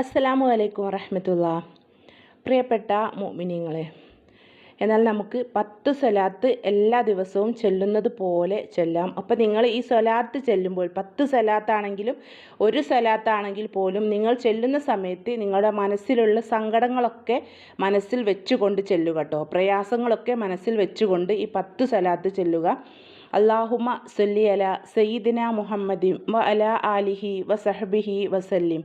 അസ്സലാമു അലൈക്കും വറഹമത്തുള്ള. പ്രിയപ്പെട്ട മോമിനിങ്ങളെ എന്നാൽ നമുക്ക് പത്ത് സ്വലാത്ത് എല്ലാ ദിവസവും ചെല്ലുന്നത് പോലെ ചെല്ലാം. അപ്പോൾ നിങ്ങൾ ഈ സ്വലാത്ത് ചെല്ലുമ്പോൾ പത്ത് സ്വലാത്താണെങ്കിലും ഒരു സ്വലാത്താണെങ്കിൽ പോലും നിങ്ങൾ ചെല്ലുന്ന സമയത്ത് നിങ്ങളുടെ മനസ്സിലുള്ള സങ്കടങ്ങളൊക്കെ മനസ്സിൽ വെച്ചുകൊണ്ട് ചെല്ലുക കേട്ടോ പ്രയാസങ്ങളൊക്കെ മനസ്സിൽ വെച്ചുകൊണ്ട് ഈ പത്ത് സ്വലാത്ത് ചെല്ലുക. അള്ളാഹുമ സല്ലി അല സയ്യിദിന മുഹമ്മദിം വ അല ആലിഹി വ വസഹബിഹി വസല്ലിം.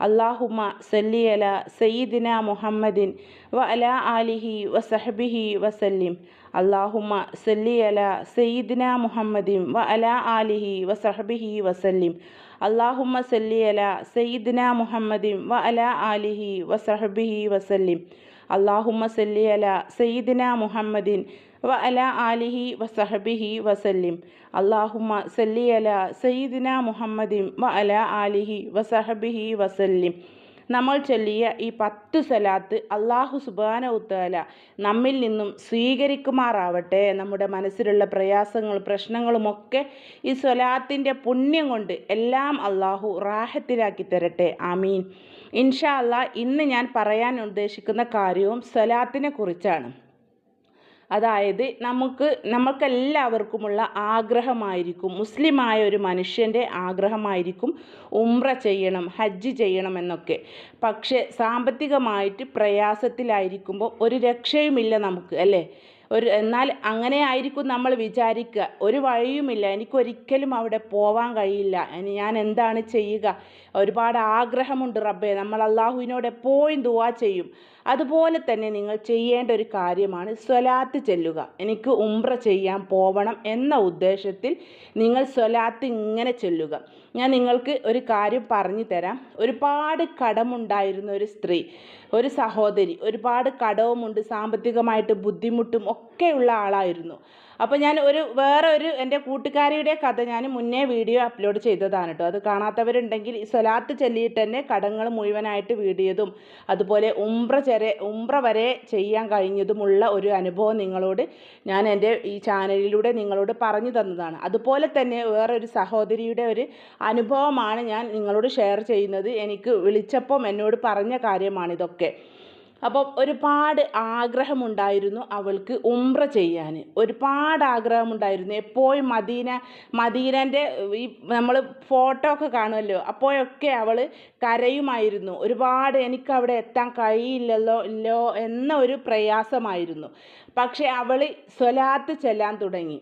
അള്ളാഹുമ സല്ലിയല സയ്യിദിന മുഹമ്മദിൻ വ അല ആലിഹി വസഹബിഹി വസല്ലിം. അള്ളാഹുമ സല്ലിയല സയ്യിദിന മുഹമ്മദിൻ വ അല ആലിഹി വസഹബിഹി വസല്ലിം. അള്ളാഹുമ സല്ലിയല സയ്യിദിന മുഹമ്മദിൻ വ അല ആലിഹി വസഹബിഹി വസല്ലിം. അള്ളാഹുമ സല്ലിയല സയ്യിദിന മുഹമ്മദിൻ വ ആലിഹി വസഹബിഹി വസല്ലിം. അള്ളാഹുമ സല്ലി അല സയ്യിദിന മുഹമ്മദിൻ വ അല ആലിഹി വസഹബിഹി വസല്ലിം. നമ്മൾ ചൊല്ലിയ ഈ പത്ത് സലാത്ത് അള്ളാഹു സുബാന ഉത്താല നമ്മിൽ നിന്നും സ്വീകരിക്കുമാറാവട്ടെ. നമ്മുടെ മനസ്സിലുള്ള പ്രയാസങ്ങൾ പ്രശ്നങ്ങളുമൊക്കെ ഈ സ്വലാത്തിന്റെ പുണ്യം കൊണ്ട് എല്ലാം അള്ളാഹു റാഹത്തിലാക്കി തരട്ടെ. ആമീൻ. ഇൻഷാ അല്ലാ ഇന്ന് ഞാൻ പറയാൻ ഉദ്ദേശിക്കുന്ന കാര്യവും സ്വലാത്തിനെ കുറിച്ചാണ്. അതായത് നമുക്ക് നമുക്കെല്ലാവർക്കുമുള്ള ആഗ്രഹമായിരിക്കും മുസ്ലിമായ ഒരു മനുഷ്യന്റെ ആഗ്രഹമായിരിക്കും ഉംറ ചെയ്യണം ഹജ്ജ് ചെയ്യണം എന്നൊക്കെ. പക്ഷേ സാമ്പത്തികമായിട്ട് പ്രയാസത്തിലായിരിക്കുമ്പോൾ ഒരു രക്ഷയുമില്ല നമുക്ക് അല്ലേ? ഒരു എന്നാൽ അങ്ങനെ ആയിരിക്കും നമ്മൾ വിചാരിക്കുക. ഒരു വഴിയുമില്ല. എനിക്കൊരിക്കലും അവിടെ പോവാൻ കഴിയില്ല. ഇനി ഞാൻ എന്താണ് ചെയ്യുക? ഒരുപാട് ആഗ്രഹമുണ്ട് റബ്ബെ. നമ്മൾ അള്ളാഹുവിനോട് എപ്പോഴും ദുവാ ചെയ്യും. അതുപോലെ തന്നെ നിങ്ങൾ ചെയ്യേണ്ട ഒരു കാര്യമാണ് സ്വലാത്ത് ചെല്ലുക. എനിക്ക് ഉംറ ചെയ്യാൻ പോവണം എന്ന ഉദ്ദേശത്തിൽ നിങ്ങൾ സ്വലാത്ത് ഇങ്ങനെ ചെല്ലുക. ഞാൻ നിങ്ങൾക്ക് ഒരു കാര്യം പറഞ്ഞു തരാം. ഒരുപാട് കടമുണ്ടായിരുന്ന ഒരു സ്ത്രീ. ഒരു സഹോദരി. ഒരുപാട് കടവുമുണ്ട് സാമ്പത്തികമായിട്ട് ബുദ്ധിമുട്ടും ഒക്കെയുള്ള ആളായിരുന്നു. അപ്പോൾ ഞാൻ ഒരു വേറെ ഒരു എന്റെ കൂട്ടുകാരിയുടെ കഥ ഞാൻ മുന്നേ വീഡിയോ അപ്ലോഡ് ചെയ്തതാണ് കേട്ടോ. അത് കാണാത്തവരുണ്ടെങ്കിൽ സ്വലാത്ത് ചൊല്ലിയിട്ട് തന്നെ കടങ്ങൾ മുഴുവനായിട്ട് വീടിയതും അതുപോലെ ഉംബ്ര ചെറെ ഉംബ്ര വരെ ചെയ്യാൻ കഴിഞ്ഞതുമുള്ള ഒരു അനുഭവം നിങ്ങളോട് ഞാൻ എന്റെ ഈ ചാനലിലൂടെ നിങ്ങളോട് പറഞ്ഞു തന്നതാണ്. അതുപോലെ തന്നെ വേറൊരു സഹോദരിയുടെ ഒരു അനുഭവമാണ് ഞാൻ നിങ്ങളോട് ഷെയർ ചെയ്യുന്നത്. എനിക്ക് വിളിച്ചപ്പം എന്നോട് പറഞ്ഞ കാര്യമാണിതൊക്കെ. അപ്പം ഒരുപാട് ആഗ്രഹമുണ്ടായിരുന്നു അവൾക്ക് ഉംറ ചെയ്യാൻ. ഒരുപാട് ആഗ്രഹമുണ്ടായിരുന്നു. എപ്പോഴും മദീന മദീനന്റെ ഈ നമ്മൾ ഫോട്ടോ ഒക്കെ കാണുമല്ലോ അപ്പോഴൊക്കെ അവൾ കരയുമായിരുന്നു. ഒരുപാട് എനിക്ക് അവിടെ എത്താൻ കഴിയില്ലല്ലോ ഇല്ലോ എന്ന ഒരു പ്രയാസമായിരുന്നു. പക്ഷേ അവൾ സ്വലാത്ത് ചെല്ലാൻ തുടങ്ങി.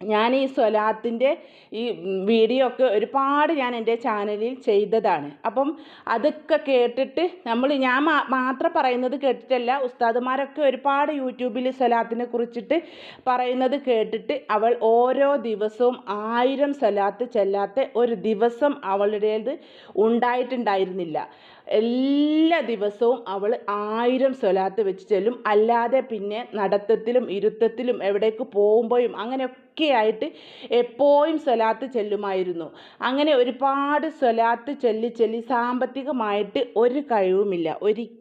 ഞാൻ ഈ സ്വലാത്തിന്റെ ഈ വീഡിയോ ഒക്കെ ഒരുപാട് ഞാൻ എന്റെ ചാനലിൽ ചെയ്തതാണ്. അപ്പം അതൊക്കെ കേട്ടിട്ട് നമ്മൾ ഞാൻ മാത്രം പറയുന്നത് കേട്ടിട്ടല്ല ഉസ്താദുമാരൊക്കെ ഒരുപാട് യൂട്യൂബിൽ സ്വലാത്തിനെ കുറിച്ചിട്ട് പറയുന്നത് കേട്ടിട്ട് അവൾ ഓരോ ദിവസവും ആയിരം സ്വലാത്ത് ചെല്ലാത്ത ഒരു ദിവസം അവളുടേത് ഉണ്ടായിട്ടുണ്ടായിരുന്നില്ല. എല്ലാ ദിവസവും അവൾ ആയിരം സ്വലാത്ത് വെച്ച് ചെല്ലും. അല്ലാതെ പിന്നെ നടത്തത്തിലും ഇരുത്തത്തിലും എവിടേക്ക് പോകുമ്പോഴും അങ്ങനെയൊക്കെ ആയിട്ട് എപ്പോഴും സ്വലാത്ത് ചെല്ലുമായിരുന്നു. അങ്ങനെ ഒരുപാട് സ്വലാത്ത് ചെല്ലി ചെല്ലി സാമ്പത്തികമായിട്ട് ഒരു കഴിവുമില്ല. ഒരിക്കലും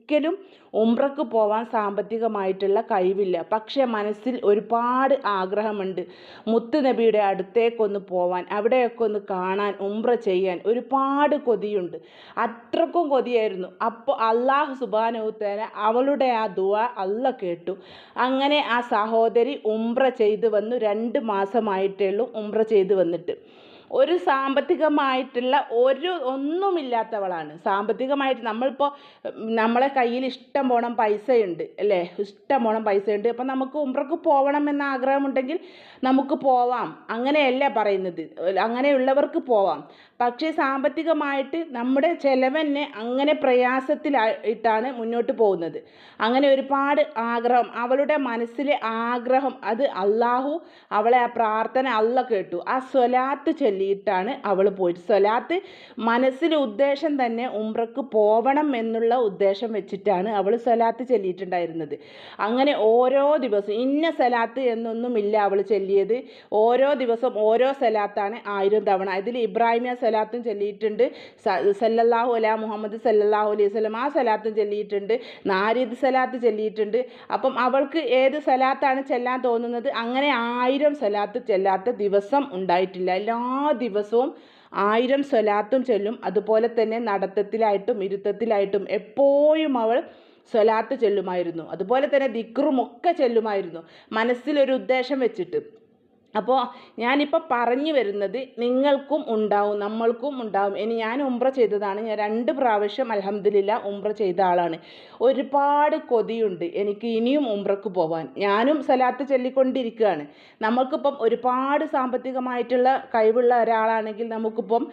ഉംറക്ക് പോവാൻ സാമ്പത്തികമായിട്ടുള്ള കഴിവില്ല. പക്ഷെ മനസ്സിൽ ഒരുപാട് ആഗ്രഹമുണ്ട്. മുത്ത് നബിയുടെ അടുത്തേക്കൊന്ന് പോവാൻ അവിടെയൊക്കെ ഒന്ന് കാണാൻ ഉംറ ചെയ്യാൻ ഒരുപാട് കൊതിയുണ്ട്. അത്രക്കും കൊതിയായിരുന്നു. അപ്പോൾ അള്ളാഹു സുബാനുത്തേന അവളുടെ ആ ദുവ അല്ല കേട്ടു. അങ്ങനെ ആ സഹോദരി ഉംറ ചെയ്ത് വന്നു. രണ്ട് മാസമായിട്ടേ ഉള്ളൂ ഉംറ ചെയ്ത് വന്നിട്ട്. ഒരു സാമ്പത്തികമായിട്ടുള്ള ഒരു ഒന്നുമില്ലാത്തവളാണ്. സാമ്പത്തികമായിട്ട് നമ്മളിപ്പോൾ നമ്മളെ കയ്യിൽ ഇഷ്ടം പോണം പൈസയുണ്ട് അല്ലേ? ഇഷ്ടം പോണം പൈസയുണ്ട്. അപ്പം നമുക്ക് ഉംറക്ക് പോകണം എന്ന ആഗ്രഹമുണ്ടെങ്കിൽ നമുക്ക് പോവാം. അങ്ങനെയല്ല പറയുന്നത്. അങ്ങനെയുള്ളവർക്ക് പോവാം. പക്ഷേ സാമ്പത്തികമായിട്ട് നമ്മുടെ ചിലവന്നെ അങ്ങനെ പ്രയാസത്തിലായിട്ടാണ് മുന്നോട്ട് പോകുന്നത്. അങ്ങനെ ഒരുപാട് ആഗ്രഹം അവളുടെ മനസ്സിലെ ആഗ്രഹം അത് അള്ളാഹു അവളെ ആ പ്രാർത്ഥന അള്ള കേട്ടു. ആ സ്വലാത്ത് ചൊല്ലിയിട്ടാണ് അവൾ പോയിട്ട് സ്വലാത്ത് മനസ്സിലെ ഉദ്ദേശം തന്നെ ഉംറക്ക് പോവണം എന്നുള്ള ഉദ്ദേശം വെച്ചിട്ടാണ് അവൾ സ്വലാത്ത് ചൊല്ലിയിട്ടുണ്ടായിരുന്നത്. അങ്ങനെ ഓരോ ദിവസം ഇന്ന സ്വലാത്ത് എന്നൊന്നുമില്ല അവൾ ചൊല്ലിയത്. ഓരോ ദിവസം ഓരോ സ്വലാത്താണ് ആയിരം തവണ. ഇതിൽ ഇബ്രാഹിമിയ സ്വലാത്തും ചൊല്ലിയിട്ടുണ്ട്. സല്ലല്ലാഹു അല മുഹമ്മദ് സല്ലല്ലാഹു അലൈഹി വസല്ലം ആ സലാത്തും ചൊല്ലിയിട്ടുണ്ട്. നാരിദ് സലാത്ത് ചൊല്ലിയിട്ടുണ്ട്. അപ്പം അവൾക്ക് ഏത് സലാത്താണ് ചെല്ലാൻ തോന്നുന്നത്? അങ്ങനെ ആയിരം സലാത്ത് ചെല്ലാത്ത ദിവസം ഉണ്ടായിട്ടില്ല. എല്ലാ ദിവസവും ആയിരം സ്വലാത്തും ചൊല്ലും. അതുപോലെ തന്നെ നടത്തത്തിലായിട്ടും ഇരുത്തത്തിലായിട്ടും എപ്പോഴും അവൾ സ്വലാത്ത് ചൊല്ലുമായിരുന്നു. അതുപോലെ തന്നെ ദിക്റും ഒക്കെ ചൊല്ലുമായിരുന്നു. മനസ്സിലൊരു ഉദ്ദേശം വെച്ചിട്ട്. അപ്പോൾ ഞാനിപ്പോൾ പറഞ്ഞു വരുന്നത് നിങ്ങൾക്കും ഉണ്ടാവും നമ്മൾക്കും ഉണ്ടാവും. ഇനി ഞാൻ ഉംറ ചെയ്തതാണ്. ഞാൻ രണ്ട് പ്രാവശ്യം അലഹമ്മദില്ല ഉംറ ചെയ്ത ആളാണ്. ഒരുപാട് കൊതിയുണ്ട് എനിക്ക് ഇനിയും ഉംറക്ക് പോവാൻ. ഞാനും സലാത്ത് ചൊല്ലിക്കൊണ്ടിരിക്കുകയാണ്. നമ്മൾക്കിപ്പം ഒരുപാട് സാമ്പത്തികമായിട്ടുള്ള കഴിവുള്ള ഒരാളാണെങ്കിൽ നമുക്കിപ്പം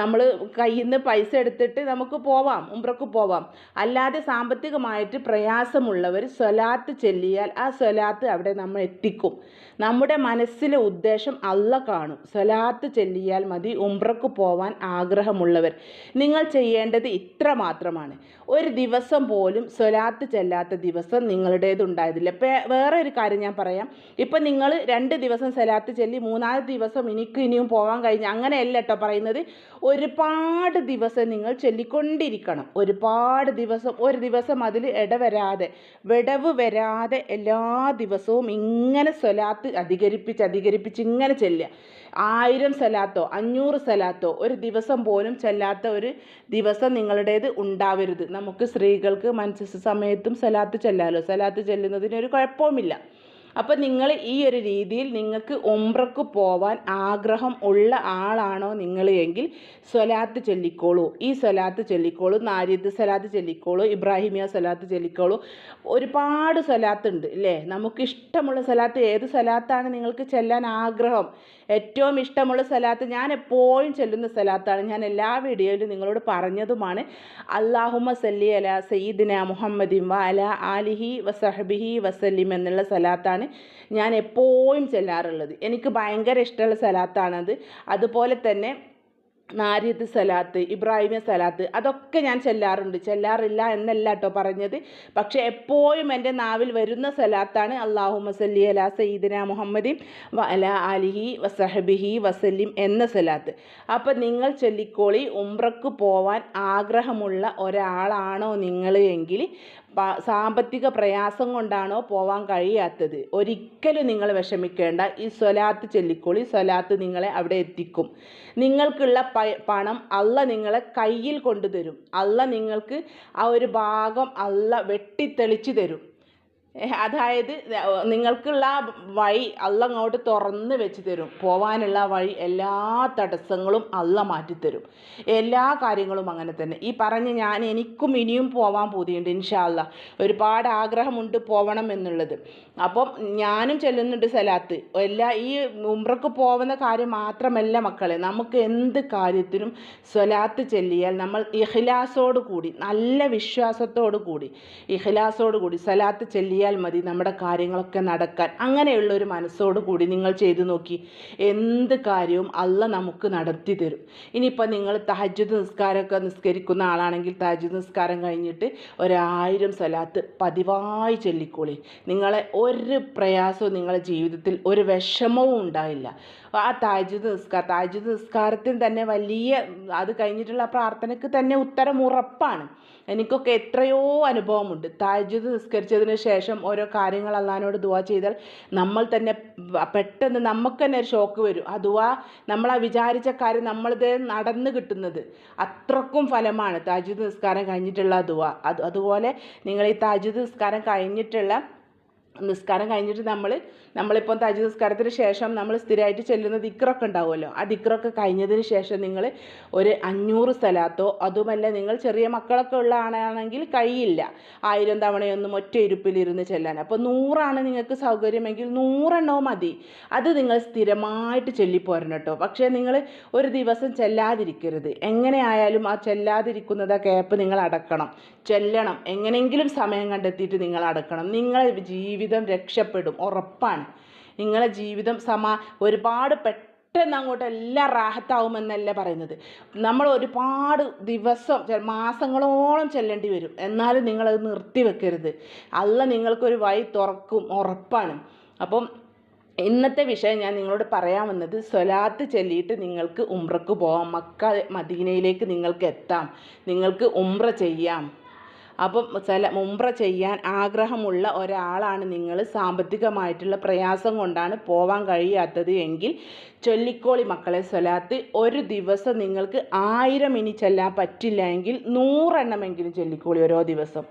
നമ്മൾ കയ്യിൽ നിന്ന് പൈസ എടുത്തിട്ട് നമുക്ക് പോവാം ഉംറക്ക് പോവാം. അല്ലാതെ സാമ്പത്തികമായിട്ട് പ്രയാസമുള്ളവർ സ്വലാത്ത് ചൊല്ലിയാൽ ആ സ്വലാത്ത് അവിടെ നമ്മൾ എത്തിക്കും. നമ്മുടെ മനസ്സിലെ ഉദ്ദേശം അള്ള കാണും. സ്വലാത്ത് ചെല്ലിയാൽ മതി ഉംറക്ക് പോവാൻ ആഗ്രഹമുള്ളവർ. നിങ്ങൾ ചെയ്യേണ്ടത് ഇത്ര മാത്രമാണ്. ഒരു ദിവസം പോലും സ്വലാത്ത് ചെല്ലാത്ത ദിവസം നിങ്ങളുടേതുണ്ടായതില്ല. വേറെ ഒരു കാര്യം ഞാൻ പറയാം. ഇപ്പം നിങ്ങൾ രണ്ട് ദിവസം സ്വലാത്ത് ചെല്ലി മൂന്നാമത്തെ ദിവസം എനിക്ക് ഇനിയും പോകാൻ കഴിഞ്ഞ അങ്ങനെയല്ല കേട്ടോ പറയുന്നത്. ഒരുപാട് ദിവസം നിങ്ങൾ ചൊല്ലിക്കൊണ്ടിരിക്കണം. ഒരുപാട് ദിവസം ഒരു ദിവസം അതിൽ ഇടവരാതെ വിടവ് വരാതെ എല്ലാ ദിവസവും ഇങ്ങനെ സ്വലാത്ത് അധികരിപ്പിച്ച് അധികരിപ്പിച്ച് ഇങ്ങനെ ചെല്ലുക. ആയിരം സലാത്തോ അഞ്ഞൂറ് സലാത്തോ ഒരു ദിവസം പോലും ചെല്ലാത്ത ഒരു ദിവസം നിങ്ങളുടേത് ഉണ്ടാവരുത്. നമുക്ക് സ്ത്രീകൾക്ക് മനസ്സ് സമയത്തും സലാത്ത് ചെല്ലാമല്ലോ സലാത്ത് ചെല്ലുന്നതിന് ഒരു കുഴപ്പവുമില്ല. അപ്പോൾ നിങ്ങൾ ഈ ഒരു രീതിയിൽ നിങ്ങൾക്ക് ഒമ്പ്രക്ക് പോവാൻ ആഗ്രഹം ഉള്ള ആളാണോ നിങ്ങൾ എങ്കിൽ സ്വലാത്ത് ചൊല്ലിക്കോളൂ. ഈ സ്വലാത്ത് ചൊല്ലിക്കോളൂ നാരിദ് സ്വലാത്ത് ചൊല്ലിക്കോളൂ ഇബ്രാഹിമിയ സ്വലാത്ത് ചൊല്ലിക്കോളൂ. ഒരുപാട് സ്വലാത്ത് ഉണ്ട് അല്ലേ? നമുക്ക് ഇഷ്ടമുള്ള സ്വലാത്ത് ഏത് സ്വലാത്താണ് നിങ്ങൾക്ക് ചെല്ലാൻ ആഗ്രഹം? ഏറ്റവും ഇഷ്ടമുള്ള സ്വലാത്ത് ഞാൻ എപ്പോഴും ചെല്ലുന്ന സ്വലാത്താണ്. ഞാൻ എല്ലാ വീഡിയോയിലും നിങ്ങളോട് പറഞ്ഞതുമാണ്. അള്ളാഹുമ സല്ലി അല സയ്യിദിന മുഹമ്മദിൻ വ അല ആലിഹി വസഹബിഹി വസല്ലിം എന്നുള്ള സ്വലാത്താണ്. ഞാൻ എപ്പോഴും ചെല്ലാറുള്ളത്. എനിക്ക് ഭയങ്കര ഇഷ്ടമുള്ള സ്ഥലത്താണത് അതുപോലെ തന്നെ നാരിയത്ത് സലാത്ത് ഇബ്രാഹിമ സലാത്ത് അതൊക്കെ ഞാൻ ചെല്ലാറുണ്ട്. ചെല്ലാറില്ല എന്നല്ല കേട്ടോ പറഞ്ഞത്. പക്ഷേ എപ്പോഴും എന്റെ നാവിൽ വരുന്ന സലാത്താണ് അള്ളാഹു മസല്ലി അല സയ്യിദിന മുഹമ്മദി വ അല അലിഹി വസഹബിഹി വസല്ലിം എന്ന സലാത്ത്. അപ്പം നിങ്ങൾ ചൊല്ലിക്കോളി ഉംറക്ക് പോവാൻ ആഗ്രഹമുള്ള ഒരാളാണോ നിങ്ങൾ എങ്കിൽ സാമ്പത്തിക പ്രയാസം കൊണ്ടാണോ പോവാൻ കഴിയാത്തത്? ഒരിക്കലും നിങ്ങൾ വിഷമിക്കേണ്ട. ഈ സ്വലാത്ത് ചൊല്ലിക്കോളി. സ്വലാത്ത് നിങ്ങളെ അവിടെ എത്തിക്കും. നിങ്ങൾക്കുള്ള പണം അല്ല നിങ്ങളെ കയ്യിൽ കൊണ്ടുതരും. അല്ല നിങ്ങൾക്ക് ആ ഒരു ഭാഗം അല്ല വെട്ടിത്തെളിച്ച് തരും. അതായത് നിങ്ങൾക്കുള്ള വഴി അള്ള അങ്ങോട്ട് തുറന്ന് വെച്ച് തരും. പോവാനുള്ള വഴി എല്ലാ തടസ്സങ്ങളും അല്ല മാറ്റിത്തരും എല്ലാ കാര്യങ്ങളും അങ്ങനെ തന്നെ. ഈ പറഞ്ഞ് ഞാൻ എനിക്കും ഇനിയും പോവാൻ പൂതിയുണ്ട് ഇൻഷാല്ല ഒരുപാട് ആഗ്രഹമുണ്ട് പോവണം എന്നുള്ളത്. അപ്പം ഞാനും ചെല്ലുന്നുണ്ട് സലാത്ത്. എല്ലാ ഈ ഉമ്രക്ക് പോകുന്ന കാര്യം മാത്രമല്ല മക്കളെ നമുക്ക് എന്ത് കാര്യത്തിനും സ്വലാത്ത് ചെല്ലിയാൽ നമ്മൾ ഇഖ്ലാസോട് കൂടി നല്ല വിശ്വാസത്തോടു കൂടി ഇഖ്ലാസോട് കൂടി സലാത്ത് ചെല്ലിയാൽ മതി നമ്മുടെ കാര്യങ്ങളൊക്കെ നടക്കാൻ. അങ്ങനെയുള്ള ഒരു മനസ്സോട് കൂടി നിങ്ങൾ ചെയ്തു നോക്കി. എന്ത് കാര്യവും അല്ല നമുക്ക് നടത്തി തരും. ഇനിയിപ്പോൾ നിങ്ങൾ തഹജ്ജുദ് നിസ്കാരമൊക്കെ നിസ്കരിക്കുന്ന ആളാണെങ്കിൽ തഹജ്ജുദ് നിസ്കാരം കഴിഞ്ഞിട്ട് ഒരായിരം സലാത്ത് പതിവായി ചൊല്ലിക്കോളി. നിങ്ങളെ ഒരു പ്രയാസവും നിങ്ങളുടെ ജീവിതത്തിൽ ഒരു വിഷമവും ഉണ്ടായില്ല. ആ താജുദ് നിസ്കാരം താജുദ് നിസ്കാരത്തിന് തന്നെ വലിയ അത് കഴിഞ്ഞിട്ടുള്ള പ്രാർത്ഥനയ്ക്ക് തന്നെ ഉത്തരം ഉറപ്പാണ്. എനിക്കൊക്കെ എത്രയോ അനുഭവമുണ്ട്. താജുദ് നിസ്കരിച്ചതിന് ശേഷം ഓരോ കാര്യങ്ങൾ അള്ളഹാനോട് ദുവാ ചെയ്താൽ നമ്മൾ തന്നെ പെട്ടെന്ന് നമുക്ക് തന്നെ ഒരു ഷോക്ക് വരും. ആ ദുവാ നമ്മൾ ആ വിചാരിച്ച കാര്യം നമ്മളിത് നടന്നു കിട്ടുന്നത്. അത്രക്കും ഫലമാണ് താജുദ് നിസ്കാരം കഴിഞ്ഞിട്ടുള്ള ദുവാ. അത് അതുപോലെ നിങ്ങൾ ഈ താജുദ് നിസ്കാരം കഴിഞ്ഞിട്ടുള്ള നിസ്കാരം കഴിഞ്ഞിട്ട് നമ്മൾ നമ്മളിപ്പം തജ് നിസ്കാരത്തിന് ശേഷം നമ്മൾ സ്ഥിരമായിട്ട് ചെല്ലുന്ന ദിക്റൊക്കെ ഉണ്ടാവുമല്ലോ. ആ ദിക്റൊക്കെ കഴിഞ്ഞതിന് ശേഷം നിങ്ങൾ ഒരു അഞ്ഞൂറ് സ്ഥലത്തോ അതുമല്ല നിങ്ങൾ ചെറിയ മക്കളൊക്കെ ഉള്ള ആളാണെങ്കിൽ കഴിയില്ല. ആയിരം തവണയൊന്നും ഒറ്റ ഇരുപ്പിലിരുന്ന് ചെല്ലാൻ. അപ്പോൾ നൂറാണ് നിങ്ങൾക്ക് സൗകര്യമെങ്കിൽ നൂറെണ്ണവും മതി. അത് നിങ്ങൾ സ്ഥിരമായിട്ട് ചൊല്ലിപ്പോരണം കേട്ടോ. പക്ഷേ നിങ്ങൾ ഒരു ദിവസം ചെല്ലാതിരിക്കരുത്. എങ്ങനെയായാലും ആ ചെല്ലാതിരിക്കുന്നത് ആ ക്യാപ്പ് നിങ്ങൾ അടക്കണം. ചെല്ലണം. എങ്ങനെയെങ്കിലും സമയം കണ്ടെത്തിയിട്ട് നിങ്ങൾ അടക്കണം. നിങ്ങളെ ജീവിതം രക്ഷപ്പെടും. ഉറപ്പാണ്. നിങ്ങളെ ജീവിതം സമാ ഒരുപാട് പെട്ടെന്ന് അങ്ങോട്ട് എല്ലാം റാഹത്താവുമെന്നല്ല പറയുന്നത്. നമ്മൾ ഒരുപാട് ദിവസം മാസങ്ങളോളം ചെല്ലേണ്ടി വരും. എന്നാലും നിങ്ങളത് നിർത്തി വെക്കരുത്. അല്ല നിങ്ങൾക്കൊരു വഴി തുറക്കും ഉറപ്പാണ്. അപ്പം ഇന്നത്തെ വിഷയം ഞാൻ നിങ്ങളോട് പറയാൻ വന്നത് സ്വലാത്ത് ചൊല്ലിയിട്ട് നിങ്ങൾക്ക് ഉംറക്ക് പോവാം. മക്ക മദീനയിലേക്ക് നിങ്ങൾക്ക് എത്താം. നിങ്ങൾക്ക് ഉംറ ചെയ്യാം. അപ്പം ചില മുമ്പ്ര ചെയ്യാൻ ആഗ്രഹമുള്ള ഒരാളാണ് നിങ്ങൾ. സാമ്പത്തികമായിട്ടുള്ള പ്രയാസം കൊണ്ടാണ് പോവാൻ കഴിയാത്തത് എങ്കിൽ ചൊല്ലിക്കോളി മക്കളെ സ്വലാത്ത്. ഒരു ദിവസം നിങ്ങൾക്ക് ആയിരം ഇനി ചെല്ലാൻ പറ്റില്ല എങ്കിൽ നൂറെണ്ണമെങ്കിലും ചൊല്ലിക്കോളി ഓരോ ദിവസം.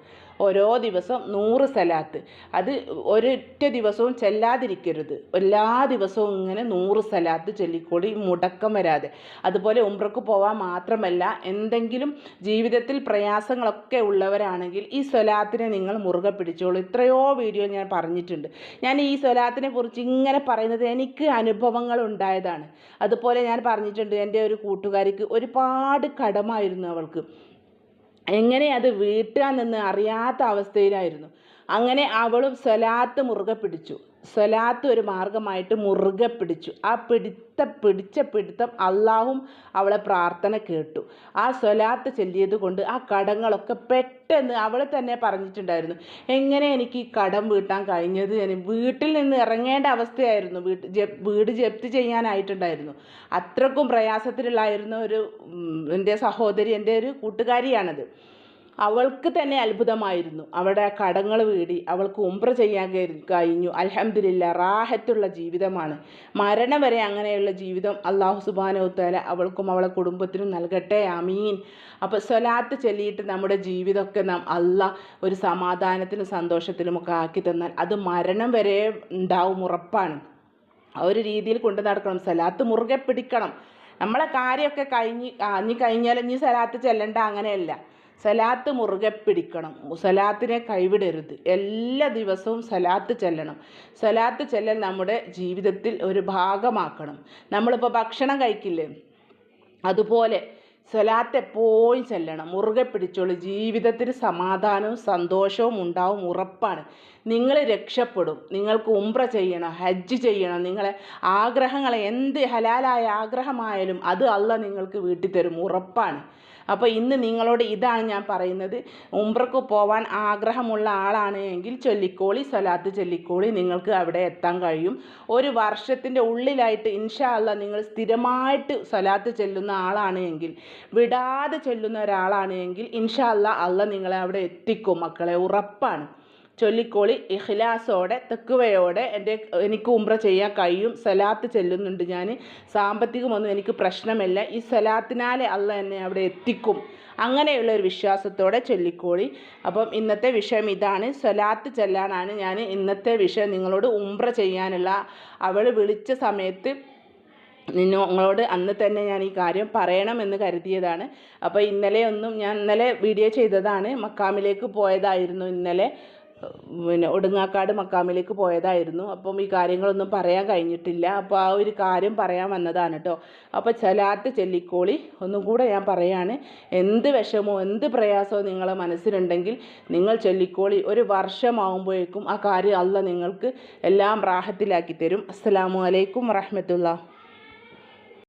ഓരോ ദിവസം നൂറ് സലാത്ത്. അത് ഒരൊറ്റ ദിവസവും ചെല്ലാതിരിക്കരുത്. എല്ലാ ദിവസവും ഇങ്ങനെ നൂറ് സലാത്ത് ചൊല്ലിക്കോളി മുടക്കം വരാതെ. അതുപോലെ ഉംറക്ക് പോവാൻ മാത്രമല്ല എന്തെങ്കിലും ജീവിതത്തിൽ പ്രയാസങ്ങളൊക്കെ ഉള്ളവരാണെങ്കിൽ ഈ സ്വലാത്തിനെ നിങ്ങൾ മുറുകെ പിടിച്ചോളൂ. എത്രയോ വീഡിയോ ഞാൻ പറഞ്ഞിട്ടുണ്ട്. ഞാൻ ഈ സ്വലാത്തിനെ കുറിച്ച് ഇങ്ങനെ പറയുന്നത് എനിക്ക് അനുഭവങ്ങൾ ഉണ്ടായതാണ്. അതുപോലെ ഞാൻ പറഞ്ഞിട്ടുണ്ട് എന്റെ ഒരു കൂട്ടുകാരിക്ക് ഒരുപാട് കടമായിരുന്നു അവൾക്ക്. എങ്ങനെ അത് വീട്ടാന്നെന്ന് അറിയാത്ത അവസ്ഥയിലായിരുന്നു. അങ്ങനെ അവളും സ്വലാത്ത് മുറുകെ പിടിച്ചു. സ്വലാത്ത് ഒരു മാർഗമായിട്ട് മുറുകെ പിടിച്ചു. ആ പിടുത്ത പിടിച്ച പിടുത്തം അള്ളാഹും അവളെ പ്രാർത്ഥന കേട്ടു. ആ സ്വലാത്ത് ചൊല്ലിയത് കൊണ്ട് ആ കടങ്ങളൊക്കെ പെട്ടെന്ന് അവൾ തന്നെ പറഞ്ഞിട്ടുണ്ടായിരുന്നു. എങ്ങനെ എനിക്ക് ഈ കടം വീട്ടാൻ കഴിഞ്ഞത്? ഞാൻ വീട്ടിൽ നിന്ന് ഇറങ്ങേണ്ട അവസ്ഥയായിരുന്നു. വീട്ട് വീട് ജപ്തി ചെയ്യാനായിട്ടുണ്ടായിരുന്നു. അത്രക്കും പ്രയാസത്തിലുള്ളായിരുന്ന ഒരു എന്റെ സഹോദരി എന്റെ ഒരു കൂട്ടുകാരിയാണത്. അവൾക്ക് തന്നെ അത്ഭുതമായിരുന്നു. അവളുടെ കടങ്ങൾ വീടി അവൾക്ക് ഉംറ ചെയ്യാൻ കഴിഞ്ഞു. അലഹമില്ല റാഹത്തുള്ള ജീവിതമാണ്. മരണം വരെ അങ്ങനെയുള്ള ജീവിതം അള്ളാഹു സുബാനോത്താല അവൾക്കും അവളെ കുടുംബത്തിനും നൽകട്ടെ. അമീൻ അപ്പോൾ സ്വലാത്ത് ചൊല്ലിയിട്ട് നമ്മുടെ ജീവിതമൊക്കെ നാം അള്ളാഹ് ഒരു സമാധാനത്തിനും സന്തോഷത്തിലും ഒക്കെ ആക്കി തന്നാൽ അത് മരണം വരെ ഉണ്ടാവും ഉറപ്പാണ്. ആ ഒരു രീതിയിൽ കൊണ്ടു നടക്കണം. സലാത്ത് മുറുകെ പിടിക്കണം. നമ്മളെ കാര്യമൊക്കെ കഴിഞ്ഞ് ഇനി കഴിഞ്ഞാൽ ഇനി സലാത്ത് ചെല്ലണ്ട അങ്ങനെയല്ല. സലാത്ത് മുറുകെ പിടിക്കണം. സലാത്തിനെ കൈവിടരുത്. എല്ലാ ദിവസവും സലാത്ത് ചെല്ലണം. സലാത്ത് ചെല്ലൽ നമ്മുടെ ജീവിതത്തിൽ ഒരു ഭാഗമാക്കണം. നമ്മളിപ്പോൾ ഭക്ഷണം കഴിക്കില്ലേ? അതുപോലെ സ്വലാത്ത് എപ്പോഴും ചെല്ലണം. മുറുകെ പിടിച്ചോളൂ. ജീവിതത്തിന് സമാധാനവും സന്തോഷവും ഉണ്ടാവും ഉറപ്പാണ്. നിങ്ങൾ രക്ഷപ്പെടും. നിങ്ങൾക്ക് ഉംറ ചെയ്യണം ഹജ്ജ് ചെയ്യണം. നിങ്ങളെ ആഗ്രഹങ്ങളെ എന്ത് ഹലാലായ ആഗ്രഹമായാലും അത് അല്ല നിങ്ങൾക്ക് വീട്ടിൽ തരും ഉറപ്പാണ്. അപ്പോൾ ഇന്ന് നിങ്ങളോട് ഇതാണ് ഞാൻ പറയുന്നത്. ഉംറക്ക് പോവാൻ ആഗ്രഹമുള്ള ആളാണ് എങ്കിൽ ചൊല്ലിക്കോളി സ്വലാത്ത് ചൊല്ലിക്കോളി. നിങ്ങൾക്ക് അവിടെ എത്താൻ കഴിയും. ഒരു വർഷത്തിന്റെ ഉള്ളിലായിട്ട് ഇൻഷാ അല്ല നിങ്ങൾ സ്ഥിരമായിട്ട് സ്വലാത്ത് ചെല്ലുന്ന ആളാണ് എങ്കിൽ വിടാതെ ചെല്ലുന്ന ഒരാളാണ് എങ്കിൽ ഇൻഷാ അല്ല അല്ല നിങ്ങളെ അവിടെ എത്തിക്കും. മക്കളെ ഉറപ്പാണ്. ചൊല്ലിക്കോളി ഇഖ്ലാസോടെ തെക്കുവയോടെ എന്റെ എനിക്ക് ഉംറ ചെയ്യാൻ കഴിയും. സലാത്ത് ചെല്ലുന്നുണ്ട് ഞാൻ സാമ്പത്തികമൊന്നും എനിക്ക് പ്രശ്നമില്ല. ഈ സലാത്തിനാലെ അല്ല എന്നെ അവിടെ എത്തിക്കും. അങ്ങനെയുള്ള ഒരു വിശ്വാസത്തോടെ ചൊല്ലിക്കോളി. അപ്പം ഇന്നത്തെ വിഷയം ഇതാണ്. സലാത്ത് ചെല്ലാനാണ് ഞാൻ ഇന്നത്തെ വിഷയം. നിങ്ങളോട് ഉംറ ചെയ്യാനുള്ള അവൾ വിളിച്ച സമയത്ത് നിങ്ങളോട് അന്ന് തന്നെ ഞാൻ ഈ കാര്യം പറയണമെന്ന് കരുതിയതാണ്. അപ്പോൾ ഇന്നലെ ഒന്നും ഞാൻ ഇന്നലെ വീഡിയോ ചെയ്തതാണ്. മക്കാമിലേക്ക് പോയതായിരുന്നു ഇന്നലെ. പിന്നെ ഒടുങ്ങാക്കാട് മക്കാമിലേക്ക് പോയതായിരുന്നു. അപ്പം ഈ കാര്യങ്ങളൊന്നും പറയാൻ കഴിഞ്ഞിട്ടില്ല. അപ്പോൾ ആ ഒരു കാര്യം പറയാൻ വന്നതാണ് കേട്ടോ അപ്പോൾ ചലാത്ത് ചെല്ലിക്കോളി ഒന്നും കൂടെ ഞാൻ പറയാണ് എന്ത് വിഷമോ എന്ത് പ്രയാസമോ നിങ്ങളെ മനസ്സിലുണ്ടെങ്കിൽ നിങ്ങൾ ചൊല്ലിക്കോളി ഒരു വർഷമാകുമ്പോഴേക്കും ആ കാര്യം അല്ല നിങ്ങൾക്ക് എല്ലാം റാഹത്തിലാക്കി തരും. അസ്സലാമു അലൈക്കും വറഹ്മത്തുള്ളാഹി